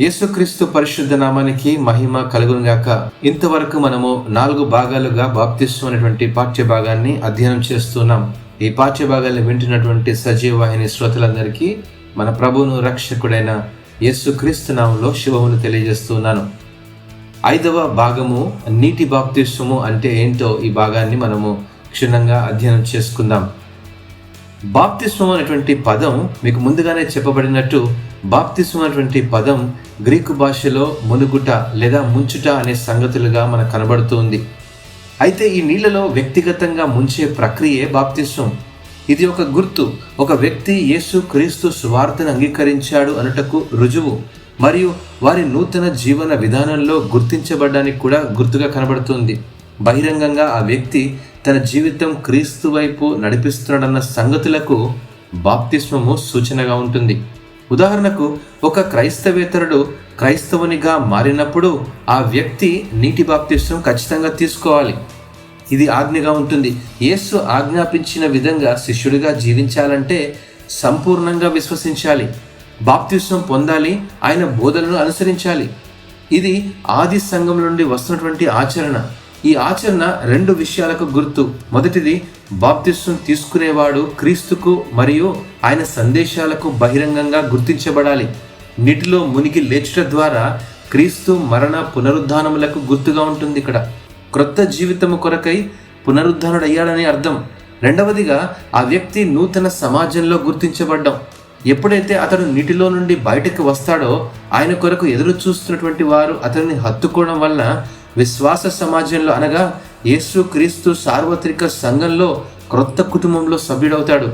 యేసుక్రీస్తు పరిశుద్ధ నామానికి మహిమ కలుగునుగాక ఇంతవరకు మనము నాలుగు భాగాలుగా బాప్తిస్వం అనేటువంటి పాఠ్య భాగాన్ని అధ్యయనం చేస్తున్నాం. ఈ పాఠ్య భాగాన్ని వింటున్నటువంటి సజీవ వాహిని శ్రోతలందరికీ మన ప్రభువును రక్షకుడైన యేసుక్రీస్తు నామంలో శుభమును తెలియజేస్తున్నాను. ఐదవ భాగము నీటి బాప్తిస్వము అంటే ఏంటో ఈ భాగాన్ని మనము క్షుణ్ణంగా అధ్యయనం చేసుకుందాం. బాప్తిస్వం అనేటువంటి పదం మీకు ముందుగానే చెప్పబడినట్టు బాప్తిస్వం అనేటువంటి పదం గ్రీకు భాషలో మునుగుట లేదా ముంచుట అనే సంగతులుగా మనకు కనబడుతుంది అయితే ఈ నీళ్ళలో వ్యక్తిగతంగా ముంచే ప్రక్రియే బాప్తిస్వం ఇది ఒక గుర్తు. ఒక వ్యక్తి యేసు క్రీస్తు స్వార్థను అంగీకరించాడు అనుటకు రుజువు. మరియు వారి నూతన జీవన విధానంలో గుర్తించబడడానికి కూడా గుర్తుగా కనబడుతుంది. బహిరంగంగా ఆ వ్యక్తి తన జీవితం క్రీస్తు వైపు నడిపిస్తున్నాడన్న సంగతులకు బాప్తిస్మము సూచనగా ఉంటుంది. ఉదాహరణకు ఒక క్రైస్తవేతరుడు క్రైస్తవునిగా మారినప్పుడు ఆ వ్యక్తి నీటి బాప్తిస్వం ఖచ్చితంగా తీసుకోవాలి. ఇది ఆజ్ఞగా ఉంటుంది. యేసు ఆజ్ఞాపించిన విధంగా శిష్యుడిగా జీవించాలంటే సంపూర్ణంగా విశ్వసించాలి. బాప్తిస్వం పొందాలి ఆయన బోధనను అనుసరించాలి. ఇది ఆది సంఘం నుండి వస్తున్నటువంటి ఆచరణ. ఈ ఆచరణ రెండు విషయాలకు గుర్తు. మొదటిది బాప్తిస్వం తీసుకునేవాడు క్రీస్తుకు మరియు ఆయన సందేశాలకు బహిరంగంగా గుర్తించబడాలి. నీటిలో మునిగి లేచుట ద్వారా క్రీస్తు మరణ పునరుద్ధానములకు గుర్తుగా ఉంటుంది ఇక్కడ. క్రొత్త జీవితము కొరకై పునరుద్ధానుడయ్యాడని అర్థం. రెండవదిగా ఆ వ్యక్తి నూతన సమాజంలో గుర్తించబడ్డం. ఎప్పుడైతే అతడు నీటిలో నుండి బయటకు వస్తాడో ఆయన కొరకు ఎదురు చూస్తున్నటువంటి వారు అతన్ని హత్తుకోవడం వలన విశ్వాస సమాజంలో అనగా యేసు క్రీస్తు సార్వత్రిక సంఘంలో క్రొత్త కుటుంబంలో సభ్యుడవుతాడు.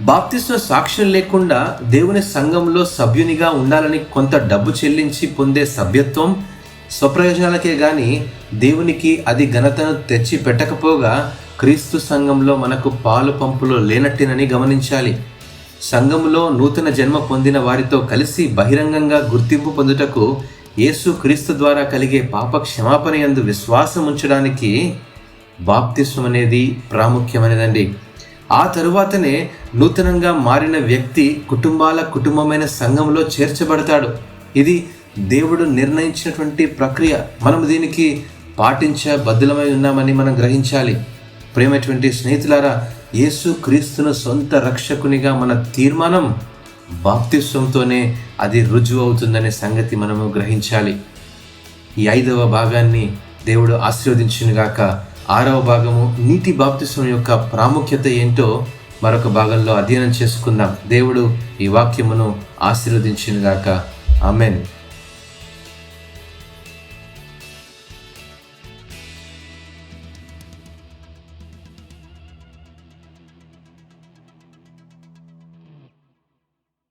బాప్తిస్వ సాక్ష్యం లేకుండా దేవుని సంఘంలో సభ్యునిగా ఉండాలని కొంత డబ్బు చెల్లించి పొందే సభ్యత్వం స్వప్రయోజనాలకే కానీ దేవునికి అది ఘనతను తెచ్చి పెట్టకపోగా క్రీస్తు సంఘంలో మనకు పాలు పంపులు లేనట్టేనని గమనించాలి. సంఘంలో నూతన జన్మ పొందిన వారితో కలిసి బహిరంగంగా గుర్తింపు పొందుటకు యేసు క్రీస్తు ద్వారా కలిగే పాప క్షమాపణ యందు విశ్వాసం ఉంచడానికి బాప్తిస్వం అనేది ప్రాముఖ్యమైనదండి. ఆ తరువాతనే నూతనంగా మారిన వ్యక్తి కుటుంబాల కుటుంబమైన సంఘంలో చేర్చబడతాడు. ఇది దేవుడు నిర్ణయించినటువంటి ప్రక్రియ. మనం దీనికి పాటించ బద్దులమై ఉన్నామని మనం గ్రహించాలి. ప్రేమటువంటి స్నేహితులారా యేసు క్రీస్తును సొంత రక్షకునిగా మన తీర్మానం బాప్తిస్వంతోనే అది రుజువు అవుతుందనే సంగతి మనము గ్రహించాలి. ఈ ఐదవ భాగాన్ని దేవుడు ఆశీర్వదించినగాక. ఆరవ భాగము నీటి బాప్తిస్వం యొక్క ప్రాముఖ్యత ఏంటో మరొక భాగంలో అధ్యయనం చేసుకుందాం. దేవుడు ఈ వాక్యమును ఆశీర్వదించినగాక. ఆమెన్.